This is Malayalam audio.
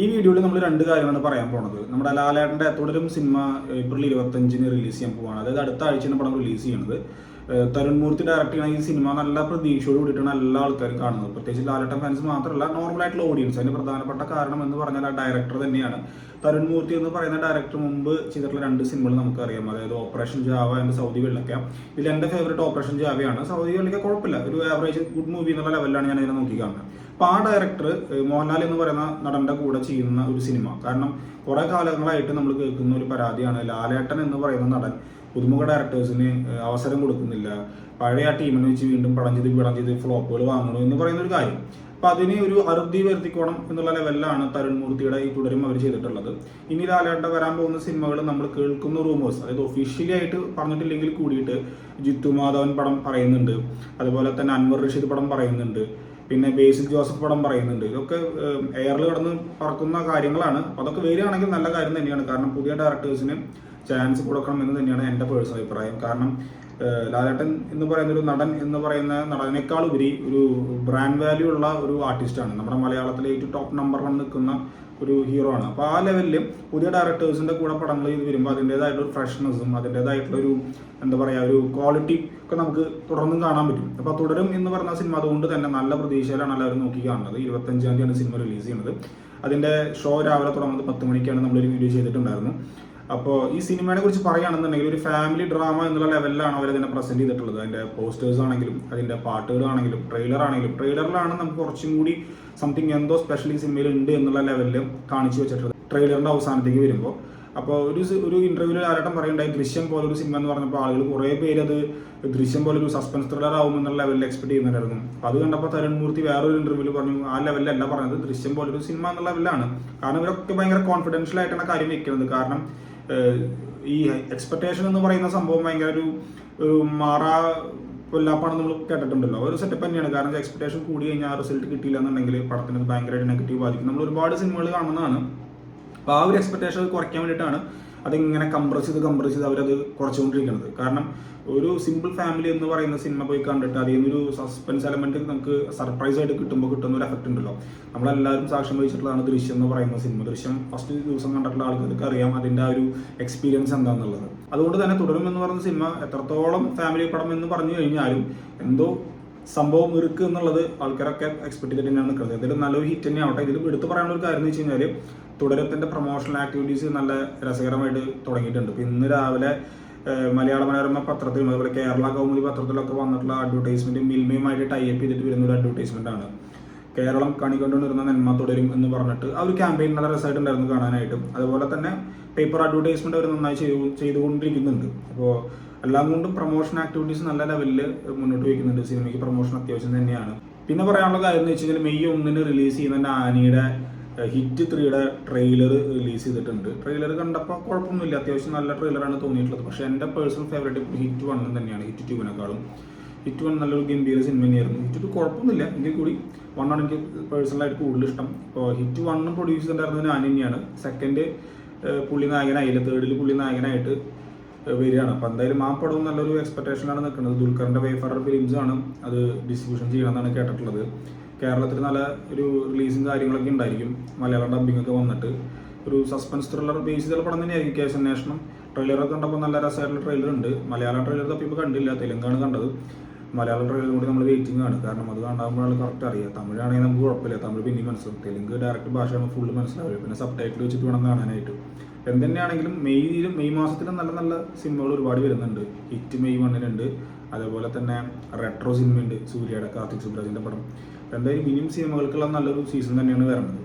ഈ വീഡിയോയിൽ നമ്മൾ രണ്ട് കാര്യമാണ് പറയാൻ പോണത്. നമ്മുടെ ലാലേട്ടന്റെ തുടരും സിനിമ ഏപ്രിൽ ഇരുപത്തഞ്ചിന് റിലീസ് ചെയ്യാൻ പോവാണ്. അതായത് അടുത്ത ആഴ്ചയാണ് പടം റിലീസ് ചെയ്യുന്നത് തരുൺ മൂർത്തി ഡയറക്ട് ചെയ്യണ ഈ സിനിമ നല്ല പ്രതീക്ഷയോട് കൂടിയിട്ടാണ് എല്ലാ ആൾക്കാരും കാണുന്നത്. പ്രത്യേകിച്ച് ലാലട്ടൻ ഫാൻസ് മാത്രമല്ല നോർമൽ ആയിട്ടുള്ള ഓഡിയൻസ് അതിന് പ്രധാനപ്പെട്ട കാരണം എന്ന് പറഞ്ഞാൽ ആ ഡയറക്ടർ തന്നെയാണ്. തരുൺ മൂർത്തി എന്ന് പറയുന്ന ഡയറക്ടർ മുമ്പ് ചെയ്തിട്ടുള്ള രണ്ട് സിനിമകൾ നമുക്കറിയാം. അതായത് Operation Java and Saudi Vellakka ഇതിൽ എന്റെ ഫേവറേറ്റ് ഓപ്പറേഷൻ ജാവയാണ് സൗദി വെള്ളക്ക കുഴപ്പമില്ല. ഒരു ആവറേജ് ഗുഡ് മൂവി എന്നുള്ള ലെവലിലാണ് ഞാൻ ഇതിനെ നോക്കി കാണുന്നത്. അപ്പോൾ ആ ഡയറക്ടർ മോഹൻലാൽ എന്ന് പറയുന്ന നടന്റെ കൂടെ ചെയ്യുന്ന ഒരു സിനിമ കാരണം കുറെ കാലങ്ങളായിട്ട് നമ്മൾ കേൾക്കുന്ന ഒരു പരാതിയാണ് ലാലേട്ടൻ എന്ന് പറയുന്ന നടൻ പുതുമുഖ ഡയറക്ടേഴ്സിന് അവസരം കൊടുക്കുന്നില്ല. പഴയ ആ ടീമിനെ വെച്ച് വീണ്ടും പടം ചെയ്ത് ഫ്ലോപ്പുകൾ വാങ്ങണു എന്ന് പറയുന്ന ഒരു കാര്യം. അപ്പൊ അതിന് ഒരു അറുതി വരുത്തിക്കോണം എന്നുള്ള ലെവലിലാണ് തരുൺ മൂർത്തിയുടെ ഈ തുടരും അവർ ചെയ്തിട്ടുള്ളത്. ഇനി ലാലേട്ട വരാൻ പോകുന്ന സിനിമകൾ നമ്മൾ കേൾക്കുന്ന റൂമേഴ്സ് അതായത് ഒഫീഷ്യലി ആയിട്ട് പറഞ്ഞിട്ടില്ലെങ്കിൽ കൂടിയിട്ട് ജിത്തു മാധവൻ പടം പറയുന്നുണ്ട്. അതുപോലെ തന്നെ അൻവർ റഷീദ് പടം പറയുന്നുണ്ട്. പിന്നെ ബേസിക് ജോസഫ് പടം പറയുന്നുണ്ട്. ഇതൊക്കെ എയറിൽ കിടന്ന് പറക്കുന്ന കാര്യങ്ങളാണ്. അതൊക്കെ വരികയാണെങ്കിൽ നല്ല കാര്യം തന്നെയാണ്. കാരണം പുതിയ ഡയറക്ടേഴ്സിന് ചാൻസ് കൊടുക്കണം എന്ന് തന്നെയാണ് എന്റെ പേഴ്സണൽ അഭിപ്രായം. കാരണം ലാലേട്ടൻ എന്ന് പറയുന്ന ഒരു നടൻ എന്ന് പറയുന്ന നടനേക്കാൾ ഉപരി ഒരു ബ്രാൻഡ് വാല്യൂ ഉള്ള ഒരു ആർട്ടിസ്റ്റാണ് നമ്മുടെ മലയാളത്തിലെ ഏറ്റവും ടോപ്പ് നമ്പർ വൺ നിൽക്കുന്ന ഒരു ഹീറോ ആണ്. അപ്പോൾ ആ ലെവലിൽ പുതിയ ഡയറക്ടേഴ്സിന്റെ കൂടെ പടങ്ങൾ ചെയ്ത് വരുമ്പോൾ അതിന്റേതായിട്ടുള്ള ഒരു ഫ്രഷ്നെസ്സും അതിന്റേതായിട്ടുള്ള ഒരു എന്താ പറയുക ഒരു ക്വാളിറ്റി ഒക്കെ നമുക്ക് തുടർന്നും കാണാൻ പറ്റും. അപ്പോൾ തുടരും എന്ന് പറഞ്ഞ സിനിമ അതുകൊണ്ട് തന്നെ നല്ല പ്രതീക്ഷയിലാണ് എല്ലാവരും നോക്കി കാണുന്നത്. ഇരുപത്തഞ്ചാം തീയതിയാണ് സിനിമ റിലീസ് ചെയ്യുന്നത്. അതിന്റെ ഷോ രാവിലെ തുടങ്ങുന്നത് പത്ത് മണിക്കാണ് നമ്മളൊരു വീഡിയോ ചെയ്തിട്ടുണ്ടായിരുന്നു. അപ്പോൾ ഈ സിനിമയെ കുറിച്ച് പറയുകയാണെന്നുണ്ടെങ്കിൽ ഒരു ഫാമിലി ഡ്രാമ എന്നുള്ള ലെവലിലാണ് അവർ ഇതിനെ പ്രസന്റ് ചെയ്തിട്ടുള്ളത്. അതിന്റെ പോസ്റ്റേഴ്സ് ആണെങ്കിലും അതിന്റെ പാട്ടുകളാണെങ്കിലും ട്രെയിലർ ആണെങ്കിലും. ട്രെയിലറിലാണ് നമുക്ക് കുറച്ചും കൂടി സംതിങ് എന്തോ സ്പെഷ്യൽ ഈ സിനിമയിൽ ഉണ്ട് എന്നുള്ള ലെവലിൽ കാണിച്ചു വെച്ചിട്ടുള്ളത്. ട്രെയിലറിന്റെ അവസാനത്തേക്ക് വരുമ്പോൾ അപ്പോൾ ഒരു ഒരു ഇന്റർവ്യൂവിൽ ആരാട്ടം പറയുണ്ടായി ദൃശ്യം പോലെ ഒരു സിനിമ എന്ന് പറഞ്ഞപ്പോൾ ആളുകൾ കുറേ പേര് അത് ദൃശ്യം പോലെ ഒരു സസ്പെൻസ് ത്രില്ലർ ആവും എന്നുള്ള ലെവലിൽ എക്സ്പെക്ട് ചെയ്യുന്നുണ്ടായിരുന്നു. അപ്പോൾ അത് കണ്ടപ്പോൾ തരുൺ മൂർത്തി വേറൊരു ഇന്റർവ്യൂവിൽ പറഞ്ഞു ആ ലെവലിലല്ല പറഞ്ഞത് ദൃശ്യം പോലെ ഒരു സിനിമ എന്നുള്ള ലെവലാണ് കാരണം ഇവരൊക്കെ ഭയങ്കര കോൺഫിഡൻഷ്യൽ ആയിട്ടാണ് കാര്യം വെക്കുന്നത്. കാരണം ഈ എക്സ്പെക്ടേഷൻ എന്ന് പറയുന്ന സംഭവം ഭയങ്കര ഒരു മാറാ കൊല്ലാപ്പാണ് നമ്മൾ കേട്ടിട്ടുണ്ടല്ലോ. ഒരു സെറ്റപ്പ് തന്നെയാണ്. കാരണം എക്സ്പെക്ടേഷൻ കൂടി കഴിഞ്ഞാൽ റിസൾട്ട് കിട്ടിയില്ല എന്നുണ്ടെങ്കിൽ പടത്തിന് ഭയങ്കരമായിട്ട് നെഗറ്റീവ് ബാധിക്കും. നമ്മൾ ഒരുപാട് സിനിമകൾ കാണുന്നതാണ്. അപ്പോൾ ആ ഒരു എക്സ്പെക്ടേഷൻ കുറയ്ക്കാൻ വേണ്ടിയിട്ടാണ് അതിങ്ങനെ കംപ്രസ് ചെയ്ത് കംപ്രസ് ചെയ്ത് അവരത് കുറച്ചുകൊണ്ടിരിക്കുന്നത് കാരണം ഒരു സിമ്പിൾ ഫാമിലി എന്ന് പറയുന്ന സിനിമ പോയി കണ്ടിട്ട് അതിൽ നിന്നൊരു സസ്പെൻസ് എലമെന്റ് നമുക്ക് സർപ്രൈസ് ആയിട്ട് കിട്ടുമ്പോൾ കിട്ടുന്ന ഒരു എഫക്റ്റ് ഉണ്ടല്ലോ. നമ്മളെല്ലാവരും സാക്ഷ്യം വഹിച്ചിട്ടുള്ളതാണ് ദൃശ്യം എന്ന് പറയുന്ന സിനിമ ദൃശ്യം ഫസ്റ്റ് ദിവസം കണ്ടിട്ടുള്ള ആൾക്കാർക്ക് അറിയാം അതിന്റെ ആ ഒരു എക്സ്പീരിയൻസ് എന്താണെന്നുള്ളത് അതുകൊണ്ട് തന്നെ തുടരും എന്ന് പറയുന്ന സിനിമ എത്രത്തോളം ഫാമിലി പടം എന്ന് പറഞ്ഞു കഴിഞ്ഞാലും എന്തോ സംഭവം ഒരുക്ക് എന്നുള്ളത് ആൾക്കാരൊക്കെ എക്സ്പെക്ട് ചെയ്തിട്ട് തന്നെയാണ് നിൽക്കുന്നത്. ഇതിൽ നല്ലൊരു ഹിറ്റ് തന്നെ ആവട്ടെ. ഇതിൽ എടുത്തു പറയാനുള്ള ഒരു കാര്യം എന്ന് വെച്ച് കഴിഞ്ഞാൽ തുടരത്തിന്റെ പ്രൊമോഷണൽ ആക്ടിവിറ്റീസ് നല്ല രസകരമായിട്ട് തുടങ്ങിയിട്ടുണ്ട്. ഇപ്പോൾ ഇന്ന് രാവിലെ മലയാള മനോരമ പത്രത്തിലും അതുപോലെ കേരള കൗമുദി പത്രത്തിലൊക്കെ വന്നിട്ടുള്ള അഡ്വർടൈസ്മെന്റ് മിൽമയുമായിട്ട് ടൈപ്പ് ചെയ്തിട്ട് വരുന്ന ഒരു അഡ്വർടൈസ്മെന്റ് ആണ്. കേരളം കണിക്കൊണ്ടുവരുന്ന നന്മ തുടരും എന്ന് പറഞ്ഞിട്ട് ആ ഒരു ക്യാമ്പയിൻ നല്ല രസമായിട്ടുണ്ടായിരുന്നു കാണാനായിട്ടും. അതുപോലെ തന്നെ പേപ്പർ അഡ്വർടൈസ്മെന്റ് അവർ നന്നായി ചെയ്തു ചെയ്തുകൊണ്ടിരിക്കുന്നുണ്ട്. അപ്പോൾ എല്ലാം കൊണ്ടും പ്രൊമോഷൻ ആക്ടിവിറ്റീസ് നല്ല ലെവലിൽ മുന്നോട്ട് വയ്ക്കുന്നുണ്ട്. സിനിമയ്ക്ക് പ്രൊമോഷൻ അത്യാവശ്യം തന്നെയാണ്. പിന്നെ പറയാനുള്ള കാര്യം എന്ന് വെച്ച് കഴിഞ്ഞാൽ മെയ് ഒന്നിന് റിലീസ് ചെയ്യുന്ന ആനിയുടെ ഹിറ്റ് ത്രീയുടെ ട്രെയിലർ റിലീസ് ചെയ്തിട്ടുണ്ട്. ട്രെയിലർ കണ്ടപ്പോൾ കുഴപ്പമൊന്നുമില്ല. അത്യാവശ്യം നല്ല ട്രെയിലറാണ് തോന്നിയിട്ടുള്ളത്. പക്ഷേ എന്റെ പേഴ്സണൽ ഫേവറേറ്റ് ഹിറ്റ് വണ്ണം തന്നെയാണ്. ഹിറ്റ് ടുവിനേക്കാളും ഹിറ്റ് വൺ നല്ലൊരു ഗംഭീര സിനിമ തന്നെയായിരുന്നു. ഹിറ്റ് ടു കുഴപ്പമൊന്നുമില്ല. എങ്കിൽ കൂടി വണ്ണാണ് എനിക്ക് പേഴ്സണലായിട്ട് കൂടുതൽ ഇഷ്ടം. ഇപ്പോൾ ഹിറ്റ് വണ്ണും പ്രൊഡ്യൂസ് ചെയ്തിട്ടുണ്ടായിരുന്നത് ഞാൻ തന്നെയാണ്. സെക്കൻഡ് പുള്ളി നായകനായില്ല തേർഡിൽ പുള്ളി നായകനായിട്ട് വരികയാണ്. അപ്പോൾ എന്തായാലും ആ പടവും നല്ലൊരു എക്സ്പെക്ടേഷനാണ് നിൽക്കുന്നത്. ദുൽഖറിന്റെ വേഫറർ ഫിലിംസ് ആണ് അത് ഡിസ്ട്രിബ്യൂഷൻ ചെയ്യണമെന്നാണ് കേട്ടിട്ടുള്ളത്. കേരളത്തിൽ നല്ല ഒരു റിലീസും കാര്യങ്ങളൊക്കെ ഉണ്ടായിരിക്കും. മലയാളം ഡബിംഗ് ഒക്കെ വന്നിട്ട്. ഒരു സസ്പെൻസ് ത്രില്ലർ ബേസ് ചെയ്തുള്ള പടം തന്നെയായിരിക്കും കേസ് അന്വേഷണം. ട്രെയിലറൊക്കെ കണ്ടപ്പോൾ നല്ല രസമായിട്ടുള്ള ട്രെയിലർ ഉണ്ട്. മലയാളം ട്രെയിലർ തപ്പിപ്പോൾ കണ്ടില്ല. തെലുങ്കാണ് കണ്ടത്. മലയാളം ട്രെയിലർ കൂടി നമ്മൾ വെയിറ്റിംഗ് ആണ്. കാരണം അത് കണ്ടാകുമ്പോഴാണ് കറക്റ്റ് അറിയാം തമിഴാണെങ്കിൽ നമുക്ക് കുഴപ്പമില്ല. തമിഴ് പിന്നെയും മനസ്സിലാവും. തെലുങ്ക് ഡയറക്റ്റ് ഭാഷയാണ് ഫുള്ള് മനസ്സിലാവില്ല പിന്നെ സബ് ടൈറ്റിൽ വെച്ചിട്ട് വേണം കാണാനായിട്ട്. എന്തുതന്നെയാണെങ്കിലും മെയ്യിലും മെയ് മാസത്തിലും നല്ല നല്ല സിനിമകൾ ഒരുപാട് വരുന്നുണ്ട്. ഹിറ്റ് മെയ് വണ്ണിനുണ്ട്. അതേപോലെ തന്നെ റെട്രോ സിനിമയുണ്ട് സൂര്യയുടെ കാർത്തിക് സുബ്രാജിന്റെ പടം. എന്തായാലും മിനിമം സിനിമകൾക്കുള്ള നല്ലൊരു സീസൺ തന്നെയാണ് വരുന്നത്.